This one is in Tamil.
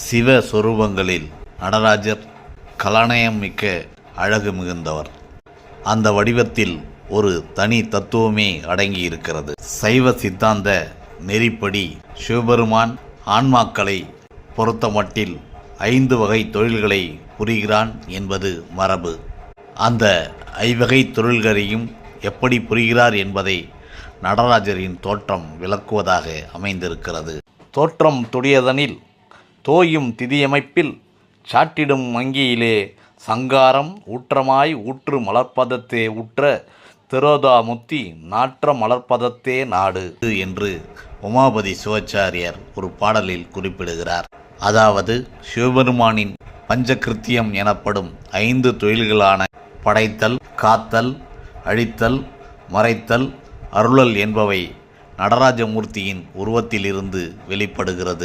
சிவ சொரூபங்களில் நடராஜர் கலாநயம் மிக்க அழகு மிகுந்தவர். அந்த வடிவத்தில் ஒரு தனி தத்துவமே அடங்கியிருக்கிறது. சைவ சித்தாந்த நெறிப்படி சிவபெருமான் ஆன்மாக்களை பொறுத்தமட்டில் ஐந்து வகை தொழில்களை புரிகிறான் என்பது மரபு. அந்த ஐவகை தொழில்களையும் எப்படி புரிகிறார் என்பதை நடராஜரின் தோற்றம் விளக்குவதாக அமைந்திருக்கிறது. தோற்றம் துடியதனில் தோயும் திதியமைப்பில் சாட்டிடும் வங்கியிலே சங்காரம் ஊற்றமாய் ஊற்று மலர்ப்பதத்தே ஊற்ற திரோதாமுத்தி நாற்ற மலர்ப்பதத்தே நாடு என்று உமாபதி சிவாச்சாரியர் ஒரு பாடலில் குறிப்பிடுகிறார். அதாவது சிவபெருமானின் பஞ்சகிருத்தியம் எனப்படும் ஐந்து தொழில்களான படைத்தல் காத்தல் அழித்தல் மறைத்தல் அருளல் என்பவை நடராஜமூர்த்தியின் உருவத்திலிருந்து வெளிப்படுகிறது.